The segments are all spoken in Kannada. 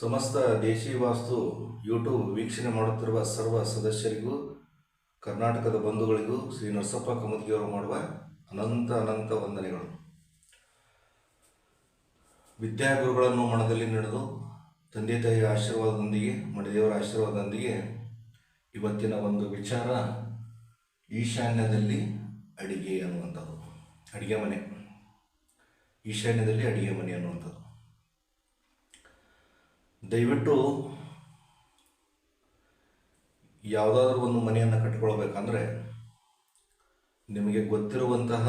ಸಮಸ್ತ ದೇಶಿ ವಾಸ್ತು ಯೂಟ್ಯೂಬ್ ವೀಕ್ಷಣೆ ಮಾಡುತ್ತಿರುವ ಸರ್ವ ಸದಸ್ಯರಿಗೂ, ಕರ್ನಾಟಕದ ಬಂಧುಗಳಿಗೂ ಶ್ರೀ ನರಸಪ್ಪ ಕಮದ್ಗಿಯವರು ಮಾಡುವ ಅನಂತ ಅನಂತ ವಂದನೆಗಳು. ವಿದ್ಯಾಗುರುಗಳನ್ನು ಮನದಲ್ಲಿ ನಡೆದು ತಂದೆ ತಾಯಿಯ ಆಶೀರ್ವಾದದೊಂದಿಗೆ, ಮಡದೇವರ ಆಶೀರ್ವಾದದೊಂದಿಗೆ ಇವತ್ತಿನ ಒಂದು ವಿಚಾರ ಈಶಾನ್ಯದಲ್ಲಿ ಅಡಿಗೆ ಅನ್ನುವಂಥದ್ದು. ಅಡಿಗೆ ಮನೆ. ಈಶಾನ್ಯದಲ್ಲಿ ಅಡಿಗೆ ಮನೆ ಅನ್ನುವಂಥದ್ದು. ದಯವಿಟ್ಟು ಯಾವುದಾದ್ರೂ ಒಂದು ಮನೆಯನ್ನು ಕಟ್ಕೊಳ್ಬೇಕಂದ್ರೆ ನಿಮಗೆ ಗೊತ್ತಿರುವಂತಹ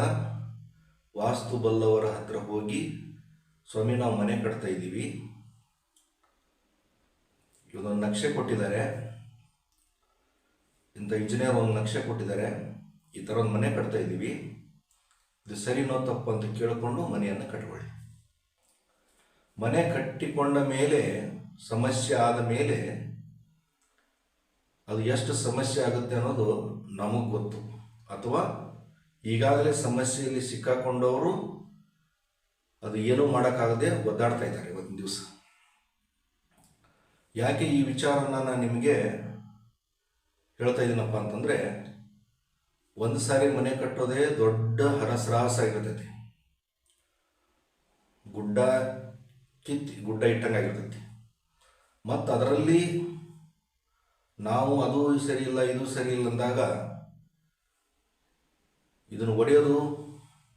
ವಾಸ್ತು ಬಲ್ಲವರ ಹತ್ರ ಹೋಗಿ, ಸ್ವಾಮಿ, ನಾವು ಮನೆ ಕಟ್ತಾ ಇದ್ದೀವಿ. ಇವನೊಂದು ನಕ್ಷೆ ಕೊಟ್ಟಿದ್ದಾರೆ. ಇಂಥ ಇಂಜಿನಿಯರ್ ಒಂದು ನಕ್ಷೆ ಕೊಟ್ಟಿದ್ದಾರೆ. ಈ ಥರ ಒಂದು ಮನೆ ಕಟ್ತಾ ಇದ್ದೀವಿ. ಇದು ಸರಿನೋ ತಪ್ಪು ಅಂತ ಕೇಳಿಕೊಂಡು ಮನೆಯನ್ನು ಕಟ್ಕೊಳ್ಳಿ. ಮನೆ ಕಟ್ಟಿಕೊಂಡ ಮೇಲೆ ಸಮಸ್ಯೆ ಆದ ಮೇಲೆ ಅದು ಎಷ್ಟು ಸಮಸ್ಯೆ ಆಗುತ್ತೆ ಅನ್ನೋದು ನಮಗೆ ಗೊತ್ತು. ಅಥವಾ ಈಗಾಗಲೇ ಸಮಸ್ಯೆಯಲ್ಲಿ ಸಿಕ್ಕಾಕೊಂಡವರು ಅದು ಏನೂ ಮಾಡೋಕ್ಕಾಗದೆ ಒದ್ದಾಡ್ತಾ ಇದ್ದಾರೆ ಇವತ್ತಿನ ದಿವಸ. ಯಾಕೆ ಈ ವಿಚಾರನ ನಾನು ನಿಮಗೆ ಹೇಳ್ತಾ ಇದ್ದೀನಪ್ಪ ಅಂತಂದರೆ, ಒಂದು ಸಾರಿ ಮನೆ ಕಟ್ಟೋದೇ ದೊಡ್ಡ ಹರಸರಾಸ ಆಗಿರ್ತೈತಿ ಗುಡ್ಡ ಕಿತ್ತಿ, ಗುಡ್ಡ ಇಟ್ಟಂಗೆ ಆಗಿರ್ತೈತಿ ಮತ್ತು ಅದರಲ್ಲಿ ನಾವು ಅದು ಸರಿ ಇಲ್ಲ ಇದು ಸರಿ ಇಲ್ಲ ಅಂದಾಗ ಇದನ್ನು ಒಡೆಯೋದು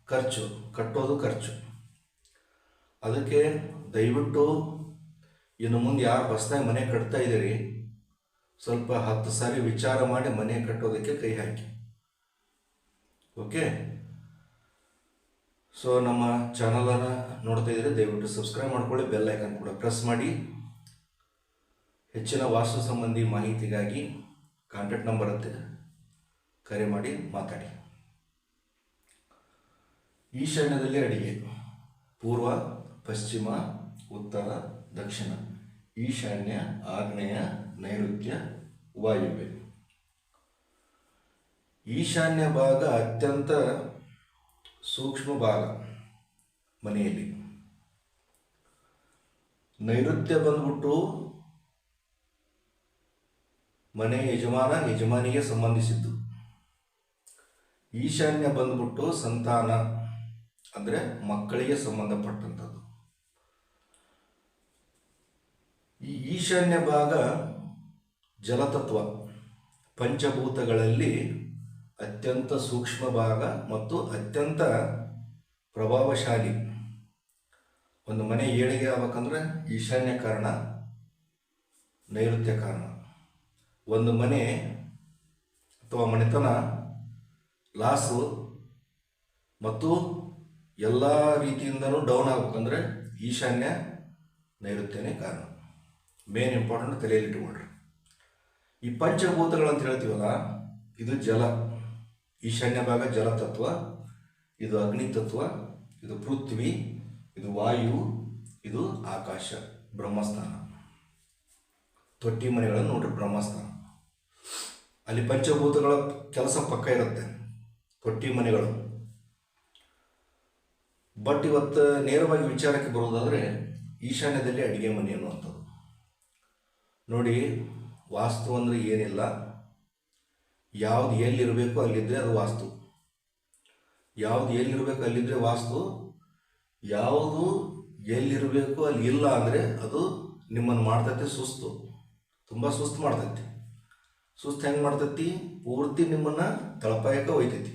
ಖರ್ಚು, ಕಟ್ಟೋದು ಖರ್ಚು. ಅದಕ್ಕೆ ದಯವಿಟ್ಟು ಇನ್ನು ಮುಂದೆ ಯಾರು ಬಸ್ನಾಗ ಮನೆ ಕಟ್ತಾ ಇದ್ದೀರಿ, ಸ್ವಲ್ಪ ಹತ್ತು ಸಾರಿ ವಿಚಾರ ಮಾಡಿ ಮನೆ ಕಟ್ಟೋದಕ್ಕೆ ಕೈ ಹಾಕಿ. ಓಕೆ? ಸೊ ನಮ್ಮ ಚಾನಲನ್ನು ನೋಡ್ತಾ ಇದ್ದೀರಿ ದಯವಿಟ್ಟು ಸಬ್ಸ್ಕ್ರೈಬ್ ಮಾಡ್ಕೊಳ್ಳಿ ಬೆಲ್ ಐಕನ್ ಕೂಡ ಪ್ರೆಸ್ ಮಾಡಿ. ಹೆಚ್ಚಿನ ವಾಸ್ತು ಸಂಬಂಧಿ ಮಾಹಿತಿಗಾಗಿ ಕಾಂಟ್ಯಾಕ್ಟ್ ನಂಬರ್ ಅಂತ ಕರೆ ಮಾಡಿ ಮಾತಾಡಿ. ಈಶಾನ್ಯದಲ್ಲಿ ಅಡಿಗೆ. ಪೂರ್ವ, ಪಶ್ಚಿಮ, ಉತ್ತರ, ದಕ್ಷಿಣ. ಈಶಾನ್ಯ, ಆಗ್ನೇಯ, ನೈಋತ್ಯ, ವಾಯುವ್ಯ. ಈಶಾನ್ಯ ಭಾಗ ಅತ್ಯಂತ ಸೂಕ್ಷ್ಮ ಭಾಗ ಮನೆಯಲ್ಲಿ. ನೈಋತ್ಯ ಬಂದ್ಬಿಟ್ಟು ಮನೆ ಯಜಮಾನ ಯಜಮಾನಿಗೆ ಸಂಬಂಧಿಸಿದ್ದು. ಈಶಾನ್ಯ ಬಂದ್ಬಿಟ್ಟು ಸಂತಾನ, ಅಂದರೆ ಮಕ್ಕಳಿಗೆ ಸಂಬಂಧಪಟ್ಟಂಥದ್ದು. ಈ ಈಶಾನ್ಯ ಭಾಗ ಜಲತತ್ವ, ಪಂಚಭೂತಗಳಲ್ಲಿ ಅತ್ಯಂತ ಸೂಕ್ಷ್ಮ ಭಾಗ ಮತ್ತು ಅತ್ಯಂತ ಪ್ರಭಾವಶಾಲಿ. ಒಂದು ಮನೆ ಏಳಿಗೆ ಆಗ್ಬೇಕಂದ್ರೆ ಈಶಾನ್ಯ ಕಾರಣ, ನೈಋತ್ಯ ಕಾರಣ. ಒಂದು ಮನೆ ಅಥವಾ ಮನೆತನ, ಲಾಸು ಮತ್ತು ಎಲ್ಲ ರೀತಿಯಿಂದನೂ ಡೌನ್ ಆಗ್ಬೇಕಂದ್ರೆ ಈಶಾನ್ಯ ನೈಋತ್ಯನೇ ಕಾರಣ. ಮೇನ್ ಇಂಪಾರ್ಟೆಂಟ್ ತಲೆಯಲ್ಲಿ ಈ ಈ ಪಂಚಭೂತಗಳಂತ ಹೇಳ್ತೀವಲ್ಲ, ಇದು ಜಲ. ಈಶಾನ್ಯ ಭಾಗ ಜಲತತ್ವ ಇದು ಅಗ್ನಿ ತತ್ವ, ಇದು ಪೃಥ್ವಿ, ಇದು ವಾಯು, ಇದು ಆಕಾಶ, ಬ್ರಹ್ಮಸ್ಥಾನ. ತೊಟ್ಟಿ ಮನೆಗಳನ್ನು ನೋಡ್ರಿ ಬ್ರಹ್ಮಸ್ಥಾನ. ಅಲ್ಲಿ ಪಂಚಭೂತಗಳ ಕೆಲಸ ಪಕ್ಕ ಇರುತ್ತೆ. ತೊಟ್ಟಿ ಮನೆಗಳು. ಬಟ್ ಇವತ್ತು ನೇರವಾಗಿ ವಿಚಾರಕ್ಕೆ ಬರೋದಾದರೆ ಈಶಾನ್ಯದಲ್ಲಿ ಅಡಿಗೆ ಮನೆ ಅನ್ನುವಂಥದ್ದು. ನೋಡಿ, ವಾಸ್ತು ಅಂದರೆ ಏನಿಲ್ಲ. ಯಾವ್ದು ಎಲ್ಲಿರಬೇಕು ಅಲ್ಲಿದ್ದರೆ ಅದು ವಾಸ್ತು. ಯಾವ್ದು ಎಲ್ಲಿರಬೇಕು ಅಲ್ಲಿದ್ದರೆ ವಾಸ್ತು. ಯಾವುದು ಎಲ್ಲಿರಬೇಕು ಅಲ್ಲಿ ಇಲ್ಲ ಅಂದರೆ ಅದು ನಿಮ್ಮನ್ನು ಮಾಡ್ತೈತೆ ಸುಸ್ತು. ತುಂಬ ಸುಸ್ತು ಮಾಡ್ತೈತಿ. ಸುಸ್ತು ಹೆಂಗೆ ಮಾಡ್ತೈತಿ? ಪೂರ್ತಿ ನಿಮ್ಮನ್ನು ತಳಪಾಯಕ್ಕೆ ಒಯ್ತೈತಿ.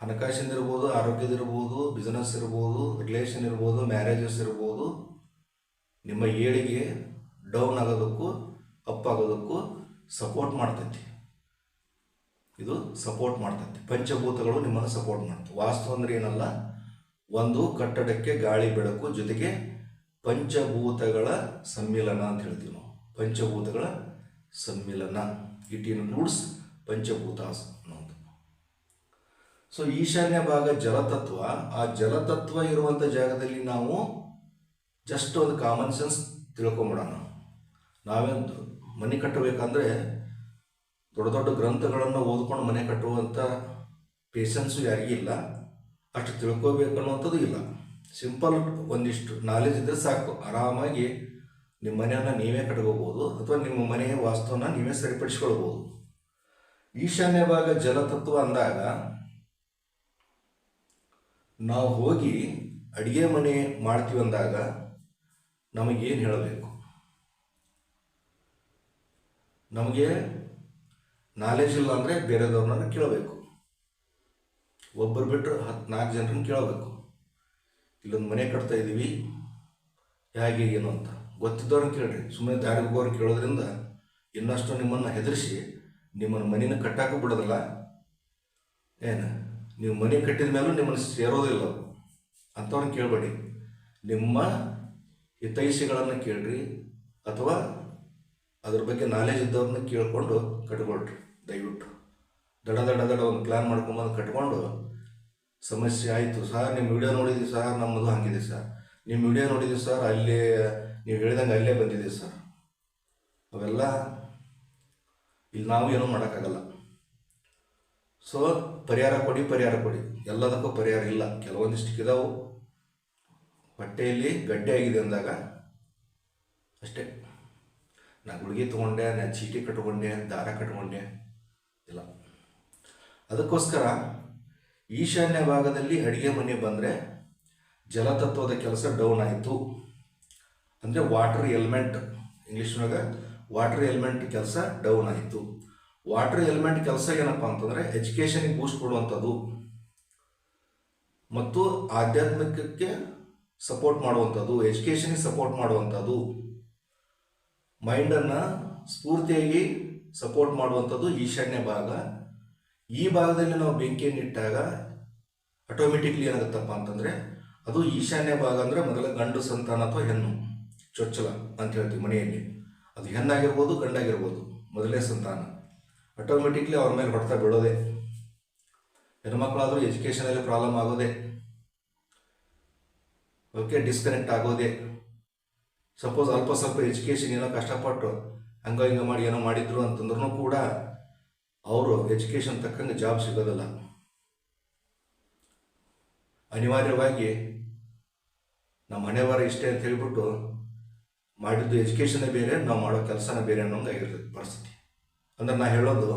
ಹಣಕಾಸಿಂದ ಇರ್ಬೋದು, ಆರೋಗ್ಯದ ಇರ್ಬೋದು ಬಿಸ್ನೆಸ್ ಇರ್ಬೋದು ರಿಲೇಷನ್ ಇರ್ಬೋದು ಮ್ಯಾರೇಜಸ್ ಇರ್ಬೋದು, ನಿಮ್ಮ ಏಳಿಗೆ ಡೌನ್ ಆಗೋದಕ್ಕೂ ಅಪ್ ಆಗೋದಕ್ಕೂ ಸಪೋರ್ಟ್ ಮಾಡ್ತೈತಿ. ಇದು ಸಪೋರ್ಟ್ ಮಾಡ್ತೈತಿ. ಪಂಚಭೂತಗಳು ನಿಮ್ಮನ್ನು ಸಪೋರ್ಟ್ ಮಾಡ್ತವೆ ವಾಸ್ತು ಅಂದ್ರೆ ಏನಲ್ಲ? ಒಂದು ಕಟ್ಟಡಕ್ಕೆ ಗಾಳಿ, ಬೆಳಕು ಜೊತೆಗೆ ಪಂಚಭೂತಗಳ ಸಮ್ಮಿಲನ ಅಂತ ಹೇಳ್ತೀವಿ ನಾವು. ಪಂಚಭೂತಗಳ ಸಮ್ಮಿಲನ ಇಟ್ ಇನ್ಕ್ಲೂಡ್ಸ್ ಪಂಚಭೂತಾಸ್ ಅನ್ನೋದು ಸೊ ಈಶಾನ್ಯ ಭಾಗ ಜಲತತ್ವ, ಆ ಜಲತತ್ವ ಇರುವಂಥ ಜಾಗದಲ್ಲಿ ನಾವು ಜಸ್ಟ್ ಒಂದು ಕಾಮನ್ ಸೆನ್ಸ್ ತಿಳ್ಕೊಂಬಿಡೋಣ. ನಾವೇನು ಮನೆ ಕಟ್ಟಬೇಕಂದ್ರೆ ದೊಡ್ಡ ದೊಡ್ಡ ಗ್ರಂಥಗಳನ್ನು ಓದ್ಕೊಂಡು ಮನೆ ಕಟ್ಟುವಂಥ ಪೇಷನ್ಸು ಯಾರಿಗೂ ಇಲ್ಲ. ಅಷ್ಟು ತಿಳ್ಕೋಬೇಕು ಅನ್ನುವಂಥದ್ದು ಇಲ್ಲ. ಸಿಂಪಲ್ ಒಂದಿಷ್ಟು ನಾಲೆಜ್ ಇದ್ದರೆ ಸಾಕು. ಆರಾಮಾಗಿ ನಿಮ್ಮ ಮನೆಯನ್ನು ನೀವೇ ಕಟ್ಕೋಬೋದು ಅಥವಾ ನಿಮ್ಮ ಮನೆಯ ವಾಸ್ತುವನ್ನು ನೀವೇ ಸರಿಪಡಿಸ್ಕೊಳ್ಬೋದು ಈಶಾನ್ಯ ಭಾಗ ಜಲತತ್ವ ಅಂದಾಗ ನಾವು ಹೋಗಿ ಅಡುಗೆ ಮನೆ ಮಾಡ್ತೀವಿ ಅಂದಾಗ ನಮಗೇನು ಹೇಳಬೇಕು? ನಮಗೆ ನಾಲೆಜ್ ಇಲ್ಲ ಅಂದರೆ ಬೇರೆದವ್ರನ್ನ ಕೇಳಬೇಕು. ಒಬ್ಬರು ಬಿಟ್ಟರು ಹತ್ತು ನಾಲ್ಕು ಜನರನ್ನ ಕೇಳಬೇಕು. ಇಲ್ಲೊಂದು ಮನೆ ಕಟ್ತಾ ಇದ್ದೀವಿ ಹೇಗೆ, ಏನು ಅಂತ. ಗೊತ್ತಿದ್ದವ್ರನ್ನ ಕೇಳ್ರಿ. ಸುಮ್ಮನೆ ದಾರಿ ಹೋಗೋರು ಕೇಳೋದ್ರಿಂದ ಇನ್ನಷ್ಟು ನಿಮ್ಮನ್ನು ಹೆದರಿಸಿ ನಿಮ್ಮನ್ನು ಮನೇನ ಕಟ್ಟಾಕ ಬಿಡೋದಿಲ್ಲ. ಏನು? ನೀವು ಮನೆ ಕಟ್ಟಿದ ಮೇಲೂ ನಿಮ್ಮನ್ನು ಸೇರೋದಿಲ್ಲ ಅಂಥವ್ರನ್ನ ಕೇಳಬೇಡಿ. ನಿಮ್ಮ ಹಿತೈಷಿಗಳನ್ನು ಕೇಳ್ರಿ ಅಥವಾ ಅದ್ರ ಬಗ್ಗೆ ನಾಲೆಜ್ ಇದ್ದವ್ರನ್ನ ಕೇಳಿಕೊಂಡು ಕಟ್ಕೊಳ್ರಿ, ದಯವಿಟ್ಟು. ದಡ ದಡ ದಡ ಒಂದು ಪ್ಲ್ಯಾನ್ ಮಾಡ್ಕೊಂಬಂದು ಕಟ್ಕೊಂಡು, ಸಮಸ್ಯೆ ಆಯಿತು ಸರ್ ನಿಮ್ಮ ವಿಡಿಯೋ ನೋಡಿದ್ವಿ ಸರ್, ನಮ್ಮದು ಹಾಗಿದೆ ಸರ್. ನಿಮ್ಮ ವಿಡಿಯೋ ನೋಡಿದ್ವಿ ಸರ್, ಅಲ್ಲೇ ನೀವು ಹೇಳ್ದಂಗೆ ಅಲ್ಲೇ ಬಂದಿದೆ ಸರ್. ಅವೆಲ್ಲ ಇಲ್ಲಿ ನಾವು ಏನೂ ಮಾಡೋಕ್ಕಾಗಲ್ಲ. ಸೊ ಪರಿಹಾರ ಕೊಡಿ ಪರಿಹಾರ ಕೊಡಿ. ಎಲ್ಲದಕ್ಕೂ ಪರಿಹಾರ ಇಲ್ಲ. ಕೆಲವೊಂದಿಷ್ಟು ಇದಾವು. ಹೊಟ್ಟೆಯಲ್ಲಿ ಗಡ್ಡೆ ಆಗಿದೆ ಅಂದಾಗ ಅಷ್ಟೇ. ನಾ ಗುಳಿಗೆ ತೊಗೊಂಡೆ, ನಾ ಚೀಟಿ ಕಟ್ಕೊಂಡೆ, ದಾರ ಕಟ್ಕೊಂಡೆ. ಇಲ್ಲ. ಅದಕ್ಕೋಸ್ಕರ ಈಶಾನ್ಯ ಭಾಗದಲ್ಲಿ ಅಡುಗೆ ಮನೆ ಬಂದರೆ ಜಲತತ್ವದ ಕೆಲಸ ಡೌನ್ ಆಯಿತು. ಅಂದರೆ ವಾಟರ್ ಎಲಿಮೆಂಟ್ ಇಂಗ್ಲೀಷ್ನಾಗ ವಾಟರ್ ಎಲಿಮೆಂಟ್ ಕೆಲಸ ಡೌನ್ ಆಯಿತು. ವಾಟರ್ ಎಲಿಮೆಂಟ್ ಕೆಲಸ ಏನಪ್ಪ ಅಂತಂದರೆ ಎಜುಕೇಷನಿಗೆ ಬೂಸ್ಟ್ ಕೊಡುವಂಥದ್ದು. ಮತ್ತು ಆಧ್ಯಾತ್ಮಿಕಕ್ಕೆ ಸಪೋರ್ಟ್ ಮಾಡುವಂಥದ್ದು ಎಜುಕೇಷನಿಗೆ ಸಪೋರ್ಟ್ ಮಾಡುವಂಥದ್ದು. ಮೈಂಡನ್ನು ಸ್ಫೂರ್ತಿಯಾಗಿ ಸಪೋರ್ಟ್ ಮಾಡುವಂಥದ್ದು ಈಶಾನ್ಯ ಭಾಗ. ಈ ಭಾಗದಲ್ಲಿ ನಾವು ಬೆಂಕಿಯನ್ನು ಇಟ್ಟಾಗ ಆಟೋಮೆಟಿಕ್ಲಿ ಏನಾಗುತ್ತಪ್ಪ ಅಂತಂದರೆ ಅದು ಈಶಾನ್ಯ ಭಾಗ ಅಂದರೆ ಮೊದಲ ಗಂಡು ಸಂತಾನ ಅಥವಾ ಹೆಣ್ಣು. ಚೊಚ್ಚಲ ಅಂತ ಹೇಳ್ತೀವಿ ಮನೆಯಲ್ಲಿ. ಅದು ಹೆಣ್ಣಾಗಿರ್ಬೋದು, ಗಂಡಾಗಿರ್ಬೋದು ಮೊದಲನೇ ಸಂತಾನ. ಆಟೋಮೆಟಿಕ್ಲಿ ಅವ್ರ ಮೇಲೆ ಹೊಡೆತ ಬೀಳೋದೆ. ಹೆಣ್ಮಕ್ಳಾದರೂ ಎಜುಕೇಷನಲ್ಲಿ ಪ್ರಾಬ್ಲಮ್ ಆಗೋದೆ. ಓಕೆ ಡಿಸ್ಕನೆಕ್ಟ್ ಆಗೋದೆ. ಸಪೋಸ್ ಅಲ್ಪ ಸ್ವಲ್ಪ ಎಜುಕೇಷನ್ ಏನೋ ಕಷ್ಟಪಟ್ಟು ಹಂಗ ಹಿಂಗ ಮಾಡಿ ಏನೋ ಮಾಡಿದ್ರು ಅಂತಂದ್ರೂ ಕೂಡ ಅವರು ಎಜುಕೇಷನ್ ತಕ್ಕಂಗೆ ಜಾಬ್ ಸಿಗೋದಿಲ್ಲ. ಅನಿವಾರ್ಯವಾಗಿ ನಮ್ಮ ಮನೆಯವರ ಇಷ್ಟೇ ಅಂತ ಹೇಳ್ಬಿಟ್ಟು ಮಾಡಿದ್ದು ಎಜುಕೇಷನ್ನೇ ಬೇರೆ, ನಾವು ಮಾಡೋ ಕೆಲಸನೇ ಬೇರೆ ಅನ್ನೋಂಗೆ ಆಗಿರ್ತದೆ ಪರಿಸ್ಥಿತಿ. ಅಂದ್ರೆ ನಾ ಹೇಳೋದು,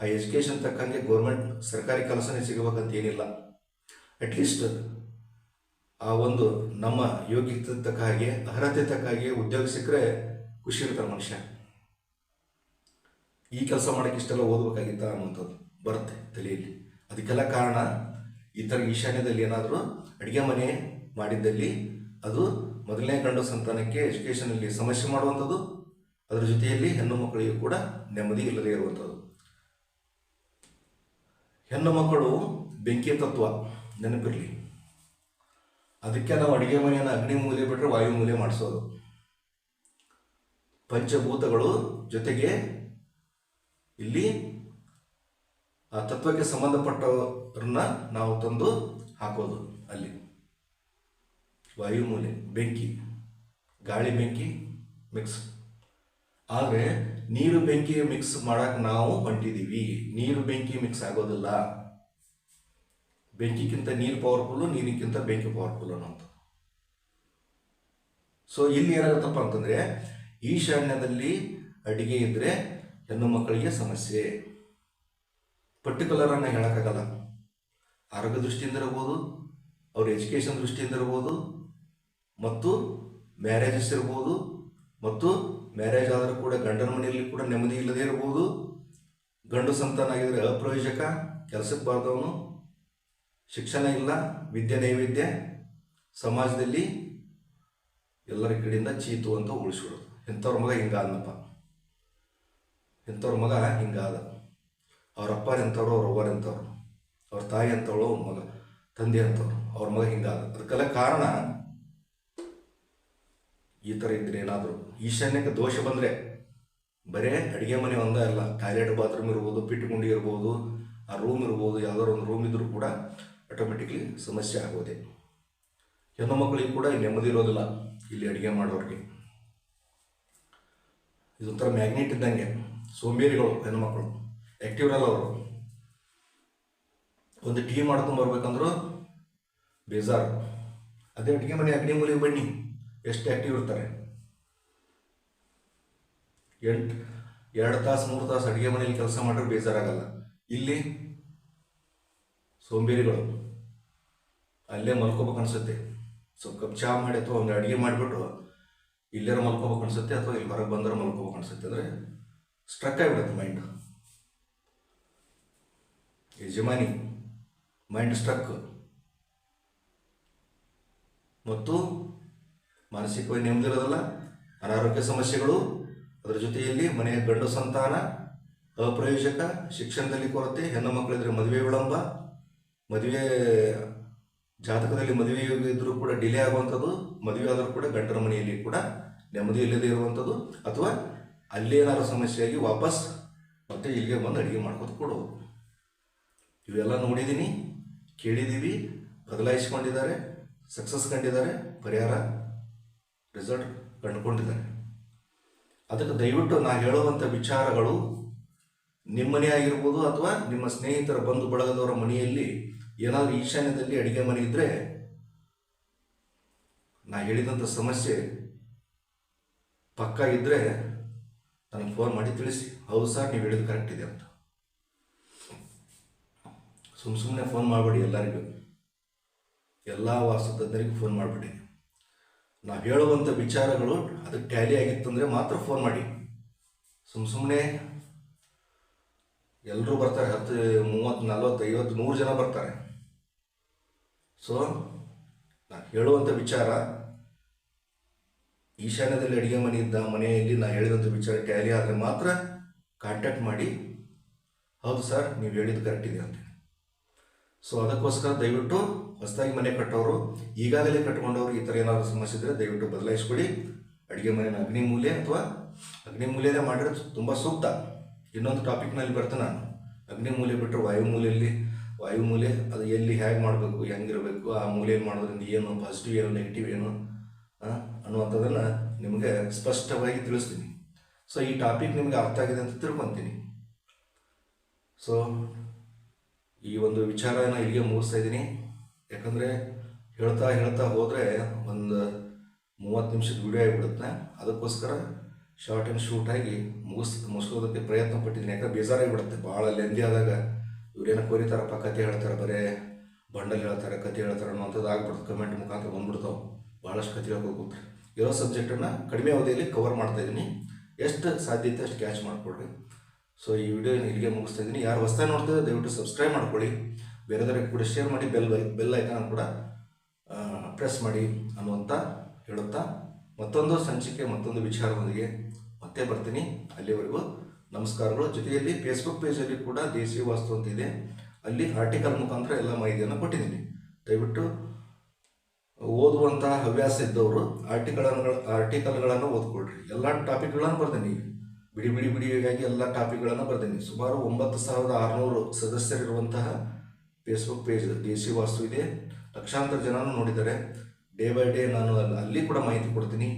ಆ ಎಜುಕೇಷನ್ ತಕ್ಕಂಗೆ ಗೌರ್ಮೆಂಟ್ ಸರ್ಕಾರಿ ಕೆಲಸನೇ ಸಿಗಬೇಕಂತ ಏನಿಲ್ಲ. ಅಟ್ಲೀಸ್ಟ್ ಆ ಒಂದು ನಮ್ಮ ಯೋಗ್ಯತೆ ತಕ್ಕ ಹಾಗೆ, ಅರ್ಹತೆ ತಕ್ಕ ಹಾಗೆ ಉದ್ಯೋಗ ಸಿಕ್ಕರೆ ಖುಷಿ ಇರ್ತಾರೆ ಮನುಷ್ಯ. ಈ ಕೆಲಸ ಮಾಡೋಕ್ಕೆ ಇಷ್ಟೆಲ್ಲ ಓದಬೇಕಾಗಿತ್ತ ಅನ್ನುವಂಥದ್ದು ಬರುತ್ತೆ ತಲೆಯಲ್ಲಿ. ಅದಕ್ಕೆಲ್ಲ ಕಾರಣ, ಈ ಥರ ಈಶಾನ್ಯದಲ್ಲಿ ಏನಾದರೂ ಅಡುಗೆ ಮನೆ ಮಾಡಿದ್ದಲ್ಲಿ ಅದು ಮೊದಲನೇ ಗಂಡು ಸಂತಾನಕ್ಕೆ ಎಜುಕೇಷನಲ್ಲಿ ಸಮಸ್ಯೆ ಮಾಡುವಂಥದ್ದು, ಅದರ ಜೊತೆಯಲ್ಲಿ ಹೆಣ್ಣು ಮಕ್ಕಳಿಗೂ ಕೂಡ ನೆಮ್ಮದಿ ಇಲ್ಲದೆ ಇರುವಂಥದ್ದು. ಹೆಣ್ಣು ಮಕ್ಕಳು ಬೆಂಕಿ ತತ್ವ, ನೆನಪಿರಲಿ. ಅದಕ್ಕೆ ನಾವು ಅಡುಗೆ ಮನೆಯನ್ನು ಅಗ್ನಿ ಮೂಲೆ ಬಿಟ್ಟರೆ ವಾಯು ಮೂಲೆ ಮಾಡಿಸೋದು. ಪಂಚಭೂತಗಳು ಜೊತೆಗೆ ಇಲ್ಲಿ ಆ ತತ್ವಕ್ಕೆ ಸಂಬಂಧಪಟ್ಟವರನ್ನ ನಾವು ತಂದು ಹಾಕೋದು ಅಲ್ಲಿ. ವಾಯುಮೂಲೆ ಬೆಂಕಿ, ಗಾಳಿ ಬೆಂಕಿ ಮಿಕ್ಸ್ ಆದರೆ ನೀರು ಬೆಂಕಿ ಮಿಕ್ಸ್ ಮಾಡೋಕೆ ನಾವು ಹೊಂಟಿದ್ದೀವಿ ನೀರು ಬೆಂಕಿ ಮಿಕ್ಸ್ ಆಗೋದಿಲ್ಲ. ಬೆಂಕಿಗಿಂತ ನೀರು ಪವರ್ಫುಲ್ಲು ನೀರಿಗಿಂತ ಬೆಂಕಿ ಪವರ್ಫುಲ್ ಅನ್ನೋದು. ಸೊ ಇಲ್ಲಿ ಏನಾಗುತ್ತಪ್ಪ ಅಂತಂದರೆ, ಈಶಾನ್ಯದಲ್ಲಿ ಅಡಿಗೆ ಇದ್ದರೆ ಹೆಣ್ಣು ಮಕ್ಕಳಿಗೆ ಸಮಸ್ಯೆ. ಪರ್ಟಿಕ್ಯುಲರ್ ಅನ್ನ ಹೇಳೋಕ್ಕಾಗಲ್ಲ. ಆರೋಗ್ಯ ದೃಷ್ಟಿಯಿಂದ ಇರ್ಬೋದು, ಅವ್ರ ಎಜುಕೇಷನ್ ದೃಷ್ಟಿಯಿಂದ ಇರ್ಬೋದು ಮತ್ತು ಮ್ಯಾರೇಜಸ್ ಇರ್ಬೋದು, ಮತ್ತು ಮ್ಯಾರೇಜ್ ಆದರೂ ಕೂಡ ಗಂಡನ ಮನೆಯಲ್ಲಿ ಕೂಡ ನೆಮ್ಮದಿ ಇಲ್ಲದೆ ಇರ್ಬೋದು. ಗಂಡು ಸಂತಾನ ಆಗಿದ್ರೆ ಅಪ್ರಯೋಜಕ ಕೆಲಸಕ್ಕೆ ಬಾರ್ದವನು, ಶಿಕ್ಷಣ ಇಲ್ಲ, ವಿದ್ಯೆ ನೈವೇದ್ಯ, ಸಮಾಜದಲ್ಲಿ ಎಲ್ಲರ ಕಡೆಯಿಂದ ಚೀತು ಅಂತ ಉಳಿಸ್ಬಿಡೋದು ಇಂಥವ್ರ ಮಗ ಹಿಂಗಾದನಪ್ಪ ಇಂಥವ್ರ ಮಗ ಹಿಂಗಾದ ಅವರಪ್ಪ ಎಂಥವ್ರು, ಅವ್ರ ಅವ್ವರ್ ಎಂಥವ್ರು, ಅವ್ರ ತಾಯಿ ಅಂತವಳು ಮಗ, ತಂದೆ ಅಂತವ್ರು ಅವ್ರ ಮಗ ಹಿಂಗಾದ ಅದಕ್ಕೆಲ್ಲ ಕಾರಣ ಈ ಥರ ಇದ್ರೆ ಏನಾದರೂ? ಈಶಾನ್ಯಕ್ಕೆ ದೋಷ ಬಂದರೆ? ಬರೇ ಅಡುಗೆ ಮನೆ ಒಂದೇ ಅಲ್ಲ. ಟಾಯ್ಲೆಟ್, ಬಾತ್ರೂಮ್ ಇರ್ಬೋದು ಗುಂಡಿ ಇರ್ಬೋದು, ಆ ರೂಮ್ ಇರ್ಬೋದು, ಯಾವ್ದಾದ್ರು ಒಂದು ರೂಮ್ ಇದ್ರೂ ಕೂಡ ಆಟೋಮೆಟಿಕ್ಲಿ ಸಮಸ್ಯೆ ಆಗೋದೆ. ಹೆಣ್ಣು ಮಕ್ಕಳಿಗೆ ಕೂಡ ನೆಮ್ಮದಿ ಇರೋದಿಲ್ಲ ಇಲ್ಲಿ ಅಡುಗೆ ಮಾಡೋರಿಗೆ. ಇದೊಂಥರ ಮ್ಯಾಗ್ನೆಟ್ ಇದ್ದಂಗೆ. ಸೋಂಬೇರಿಗಳು ಹೆಣ್ಮಕ್ಳು ಆ್ಯಕ್ಟಿವ್ ಇರಲ್ಲ ಅವರು. ಒಂದು ಟೀ ಮಾಡ್ಕೊಂಡು ಬರ್ಬೇಕಂದ್ರೂ ಬೇಜಾರು. ಅದೇ ಅಡುಗೆ ಮನೆ ಅಗ್ನಿ ಮೂಲಿಗೆ ಬನ್ನಿ. ಎಷ್ಟು ಆ್ಯಕ್ಟಿವ್ ಇರ್ತಾರೆ? ಎಂಟು, ಎರಡು ತಾಸು, ಮೂರು ತಾಸು ಅಡುಗೆ ಮನೆಯಲ್ಲಿ ಕೆಲಸ ಮಾಡಿದ್ರೆ ಬೇಜಾರಾಗಲ್ಲ. ಇಲ್ಲಿ ಸೋಂಬೇರಿಗಳು, ಅಲ್ಲೇ ಮಲ್ಕೋಬೇಕು ಅನಿಸುತ್ತೆ. ಸ್ವಲ್ಪ ಕಪ್ ಚಾ ಮಾಡಿ ಅಥವಾ ಒಂದು ಅಡುಗೆ ಮಾಡಿಬಿಟ್ಟು ಇಲ್ಲೇರ ಮಲ್ಕೋಬೇಕು ಅನ್ಸುತ್ತೆ ಅಥವಾ ಇಲ್ಲಿ ಹೊರಗೆ ಬಂದ್ರೆ ಮಲ್ಕೋಬೇಕು ಅನಿಸುತ್ತೆ ಅಂದರೆ ಸ್ಟ್ರಕ್ ಆಗಿಬಿಡುತ್ತೆ ಮೈಂಡ್ ಯಜಮಾನಿ ಮೈಂಡ್ ಸ್ಟ್ರಕ್ ಮತ್ತು ಮಾನಸಿಕವಾಗಿ ನೆಮ್ಮದಿರೋದಲ್ಲ ಅನಾರೋಗ್ಯ ಸಮಸ್ಯೆಗಳು, ಅದರ ಜೊತೆಯಲ್ಲಿ ಮನೆಯ ಗಂಡು ಸಂತಾನ, ಅಪ್ರಯೋಜಕ, ಶಿಕ್ಷಣದಲ್ಲಿ ಕೊರತೆ, ಹೆಣ್ಣು ಮಕ್ಕಳಿದ್ರೆ ಮದುವೆ ವಿಳಂಬ, ಮದುವೆ, ಜಾತಕದಲ್ಲಿ ಮದುವೆ ಇದ್ದರೂ ಕೂಡ ಡಿಲೇ ಆಗುವಂಥದ್ದು, ಮದುವೆ ಆದರೂ ಕೂಡ ಗಂಡನ ಮನೆಯಲ್ಲಿ ಕೂಡ ನೆಮ್ಮದಿ ಇಲ್ಲದೆ ಇರುವಂಥದ್ದು, ಅಥವಾ ಅಲ್ಲೇನಾದ್ರು ಸಮಸ್ಯೆಯಾಗಿ ವಾಪಸ್ ಮತ್ತೆ ಇಲ್ಲಿಗೆ ಬಂದು ಅಡುಗೆ ಮಾಡ್ಕೊತ ಕೊಡೋದು. ಇವೆಲ್ಲ ನೋಡಿದ್ದೀನಿ, ಕೇಳಿದ್ದೀವಿ, ಬದಲಾಯಿಸಿಕೊಂಡಿದ್ದಾರೆ ಸಕ್ಸಸ್ ಕಂಡಿದ್ದಾರೆ, ಪರಿಹಾರ ರಿಸಲ್ಟ್ ಕಂಡುಕೊಂಡಿದ್ದಾರೆ. ಅದಕ್ಕೆ ದಯವಿಟ್ಟು ನಾ ಹೇಳುವಂಥ ವಿಚಾರಗಳು ನಿಮ್ಮ ಮನೆ ಆಗಿರ್ಬೋದು ಅಥವಾ ನಿಮ್ಮ ಸ್ನೇಹಿತರ ಬಂಧು ಬಳಗದವರ ಮನೆಯಲ್ಲಿ ಏನಾದರೂ ಈಶಾನ್ಯದಲ್ಲಿ ಅಡುಗೆ ಮನೆ ಇದ್ದರೆ ನಾ ಹೇಳಿದಂಥ ಸಮಸ್ಯೆ ಪಕ್ಕ ಇದ್ದರೆ ನನಗೆ ಫೋನ್ ಮಾಡಿ ತಿಳಿಸಿ. ಹೌದು ಸರ್ ನೀವು ಹೇಳಿದ್ದು ಕರೆಕ್ಟ್ ಇದೆ ಅಂತ. ಸುಮ್ಮ ಸುಮ್ಮನೆ ಫೋನ್ ಮಾಡಬೇಡಿ ಎಲ್ಲರಿಗೂ. ಎಲ್ಲ ವಾಸ್ತುತಜ್ಞರಿಗೂ ಫೋನ್ ಮಾಡಿಬಿಡಿ. ನಾವು ಹೇಳುವಂಥ ವಿಚಾರಗಳು ಅದಕ್ಕೆ ಟ್ಯಾಲಿ ಆಗಿತ್ತು ಅಂದರೆ ಮಾತ್ರ ಫೋನ್ ಮಾಡಿ. ಸುಮ್ಮ ಸುಮ್ಮನೆ ಎಲ್ಲರೂ ಬರ್ತಾರೆ, ಹತ್ತು, ಮೂವತ್ತು, ನಲ್ವತ್ತು ಐವತ್ತು ನೂರು ಜನ ಬರ್ತಾರೆ. ಸೊ ನಾನು ಹೇಳುವಂಥ ವಿಚಾರ, ಈಶಾನ್ಯದಲ್ಲಿ ಅಡುಗೆ ಮನೆ ಇದ್ದ ಮನೆಯಲ್ಲಿ ನಾನು ಹೇಳಿದಂಥ ವಿಚಾರ ಟ್ಯಾಲಿ ಆದರೆ ಮಾತ್ರ ಕಾಂಟ್ಯಾಕ್ಟ್ ಮಾಡಿ, ಹೌದು ಸರ್ ನೀವು ಹೇಳಿದ್ದು ಕರೆಕ್ಟ್ ಇದೆ ಅಂತೇಳಿ ಸೊ ಅದಕ್ಕೋಸ್ಕರ ದಯವಿಟ್ಟು ಹೊಸದಾಗಿ ಮನೆ ಕಟ್ಟೋರು, ಈಗಾಗಲೇ ಕಟ್ಕೊಂಡವರು ಈ ಥರ ಏನಾದರೂ ಸಮಸ್ಯೆ ಇದ್ದರೆ ದಯವಿಟ್ಟು ಬದಲಾಯಿಸ್ಕೊಡಿ. ಅಡುಗೆ ಮನೆನ ಅಗ್ನಿ ಮೂಲೆ ಅಥವಾ ಅಗ್ನಿ ಮೂಲೆಯಲ್ಲೇ ಮಾಡಿದ್ರೆ ತುಂಬ ಸೂಕ್ತ. ಇನ್ನೊಂದು ಟಾಪಿಕ್ನಲ್ಲಿ ಬರ್ತೇನೆ ನಾನು. ಅಗ್ನಿ ಮೂಲೆ ಬಿಟ್ಟರೆ ವಾಯು ಮೂಲೆಯಲ್ಲಿ ವಾಯು ಮೂಲೆ ಅದು ಎಲ್ಲಿ ಹೇಗೆ ಮಾಡಬೇಕು? ಹೆಂಗಿರಬೇಕು? ಆ ಮೂಲೆಯಲ್ಲಿ ಮಾಡೋದ್ರಿಂದ ಏನು? ಪಾಸಿಟಿವ್ ಏನು? ನೆಗೆಟಿವ್ ಏನು? ಅನ್ನುವಂಥದ್ದನ್ನು ನಿಮಗೆ ಸ್ಪಷ್ಟವಾಗಿ ತಿಳಿಸ್ತೀನಿ. ಸೊ ಈ ಟಾಪಿಕ್ ನಿಮಗೆ ಅರ್ಥ ಆಗಿದೆ ಅಂತ ತಿಳ್ಕೊತೀನಿ. ಸೊ ಈ ಒಂದು ವಿಚಾರನ ಇಲ್ಲಿಗೆ ಮುಗಿಸ್ತಾ ಇದ್ದೀನಿ. ಯಾಕಂದರೆ ಹೇಳ್ತಾ ಹೇಳ್ತಾ ಹೋದರೆ ಒಂದು ಮೂವತ್ತು ನಿಮಿಷದ ವಿಡಿಯೋ ಆಗಿಬಿಡುತ್ತೆ. ಅದಕ್ಕೋಸ್ಕರ ಶಾರ್ಟ್ ಆ್ಯಂಡ್ ಶೂಟ್ ಆಗಿ ಮುಗಿಸ್ ಮುಗಿಸೋದಕ್ಕೆ ಪ್ರಯತ್ನ ಪಟ್ಟಿದ್ದೀನಿ. ಯಾಕಂದ್ರೆ ಬೇಜಾರಾಗಿಬಿಡುತ್ತೆ ಭಾಳ ಲೆಂದಿ ಆದಾಗ ಇವ್ರೇನೋ ಕೋರಿತಾರಪ್ಪ ಕತೆ ಹೇಳ್ತಾರೆ, ಬರೇ ಬಂಡಲ್ ಹೇಳ್ತಾರೆ, ಕತೆ ಹೇಳ್ತಾರೆ ಅನ್ನೋಂಥದ್ದು ಆಗ್ಬಿಡುತ್ತೆ. ಕಮೆಂಟ್ ಮುಖಾಂತರ ಬಂದ್ಬಿಡ್ತಾವೆ. ಭಾಳಷ್ಟು ಕತೆ ಹೇಳ್ಕೊಬೇಕು ಇರೋ ಸಬ್ಜೆಕ್ಟನ್ನು ಕಡಿಮೆ ಅವಧಿಯಲ್ಲಿ ಕವರ್ ಮಾಡ್ತಾ ಇದ್ದೀನಿ. ಎಷ್ಟು ಸಾಧ್ಯತೆ ಅಷ್ಟು ಕ್ಯಾಚ್ ಮಾಡಿಕೊಡ್ರಿ ಸೊ ಈ ವಿಡಿಯೋ ಇಲ್ಲಿಗೆ ಮುಗಿಸ್ತಾ ಇದ್ದೀನಿ. ಯಾರು ಹೊಸ್ದಾಗಿ ನೋಡ್ತಿದ್ರೆ ದಯವಿಟ್ಟು ಸಬ್ಸ್ಕ್ರೈಬ್ ಮಾಡ್ಕೊಳ್ಳಿ. ಬೇರೆದವ್ರಿಗೆ ಕೂಡ ಶೇರ್ ಮಾಡಿ ಬೆಲ್ ಬೆಲ್ ಐಕಾನ್ ಕೂಡ ಪ್ರೆಸ್ ಮಾಡಿ ಅನ್ನುವಂಥ ಹೇಳುತ್ತಾ ಮತ್ತೊಂದು ಸಂಚಿಕೆ, ಮತ್ತೊಂದು ವಿಚಾರದೊಂದಿಗೆ ಮತ್ತೆ ಬರ್ತೀನಿ. ಅಲ್ಲಿವರೆಗೂ ನಮಸ್ಕಾರಗಳು. ಜೊತೆಯಲ್ಲಿ ಫೇಸ್ಬುಕ್ ಪೇಜಲ್ಲಿ ಕೂಡ ದೇಸಿ ವಾಸ್ತು ಅಂತ ಇದೆ. ಅಲ್ಲಿ ಆರ್ಟಿಕಲ್ ಮುಖಾಂತರ ಎಲ್ಲ ಮಾಹಿತಿಯನ್ನು ಕೊಟ್ಟಿದ್ದೀನಿ. ದಯವಿಟ್ಟು ಓದುವಂತಹ ಹವ್ಯಾಸ ಇದ್ದವರು ಆರ್ಟಿಕಲ್ಗಳನ್ನು ಆರ್ಟಿಕಲ್ಗಳನ್ನು ಓದ್ಕೊಳ್ರಿ. ಎಲ್ಲ ಟಾಪಿಕ್ಗಳನ್ನು ಬರ್ತೀನಿ ಬಿಡಿ ಬಿಡಿ ಬಿಡಿಯಾಗಿ ಎಲ್ಲ ಟಾಪಿಕ್ಗಳನ್ನು ಬರ್ತೀನಿ ಸುಮಾರು ಒಂಬತ್ತು ಸಾವಿರದ ಆರುನೂರು ಸದಸ್ಯರಿರುವಂತಹ ಫೇಸ್ಬುಕ್ ಪೇಜ್ ದೇಸಿ ವಾಸ್ತು ಇದೆ. ಲಕ್ಷಾಂತರ ಜನನು ನೋಡಿದ್ದಾರೆ. ಡೇ ಬೈ ಡೇ ನಾನು ಅಲ್ಲಿ ಅಲ್ಲಿ ಕೂಡ ಮಾಹಿತಿ ಕೊಡ್ತೀನಿ.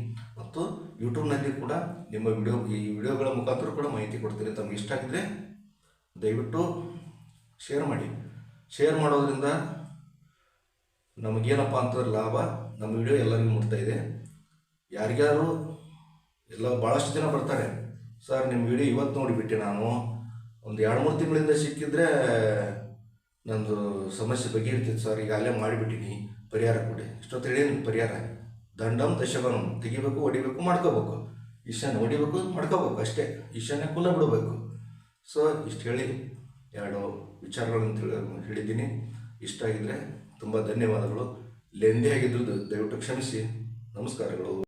ಮತ್ತು ಯೂಟ್ಯೂಬ್ನಲ್ಲಿ ಕೂಡ ನಿಮ್ಮ ವಿಡಿಯೋ, ಈ ವಿಡಿಯೋಗಳ ಮುಖಾಂತರ ಕೂಡ ಮಾಹಿತಿ ಕೊಡ್ತೀನಿ. ತಮಗೆ ಇಷ್ಟ ಆಗಿದ್ರೆ ದಯವಿಟ್ಟು ಶೇರ್ ಮಾಡಿ. ಶೇರ್ ಮಾಡೋದ್ರಿಂದ ನಮಗೇನಪ್ಪ ಅಂತಂದ್ರೆ ಲಾಭ. ನಮ್ಮ ವಿಡಿಯೋ ಎಲ್ಲರಿಗೂ ಮುಟ್ತಾ ಇದೆ. ಯಾರಿಗ್ಯಾರು ಎಲ್ಲ ಭಾಳಷ್ಟು ಜನ ಬರ್ತಾರೆ. ಸರ್ ನಿಮ್ಮ ವಿಡಿಯೋ ಇವತ್ತು ನೋಡಿಬಿಟ್ಟೆ ನಾನು. ಒಂದು ಎರಡು, ಮೂರು ತಿಂಗಳಿಂದ ಸಿಕ್ಕಿದ್ರೆ ನಂದು ಸಮಸ್ಯೆ ಬಗೆಹರಿತಿತ್ತು ಸರ್ ಈಗ ಅಲ್ಲೇ ಮಾಡಿಬಿಟ್ಟಿನಿ. ಪರಿಹಾರ ಕೊಡಿ. ಇಷ್ಟೊತ್ತು ಹೇಳೀನಿ ಪರಿಹಾರ. ದಂಡಂ ದಶಗನಂ ತೆಗಿಬೇಕು ಹೊಡಿಬೇಕು ಮಾಡ್ಕೋಬೇಕು. ಈಶಾನ್ಯ ಹೊಡಿಬೇಕು ಮಾಡ್ಕೋಬೇಕು ಅಷ್ಟೇ. ಈಶಾನ್ಯ ಕುಲ ಬಿಡಬೇಕು. ಸೊ ಇಷ್ಟು ಹೇಳಿ ಎರಡು ವಿಚಾರಗಳನ್ನು ತಿಳಿ, ಹೇಳಿದ್ದೀನಿ. ಇಷ್ಟ ಆಗಿದ್ರೆ ತುಂಬ ಧನ್ಯವಾದಗಳು. ಲೆಂದಿ ಆಗಿದ್ದು ದಯವಿಟ್ಟು ಕ್ಷಮಿಸಿ. ನಮಸ್ಕಾರಗಳು.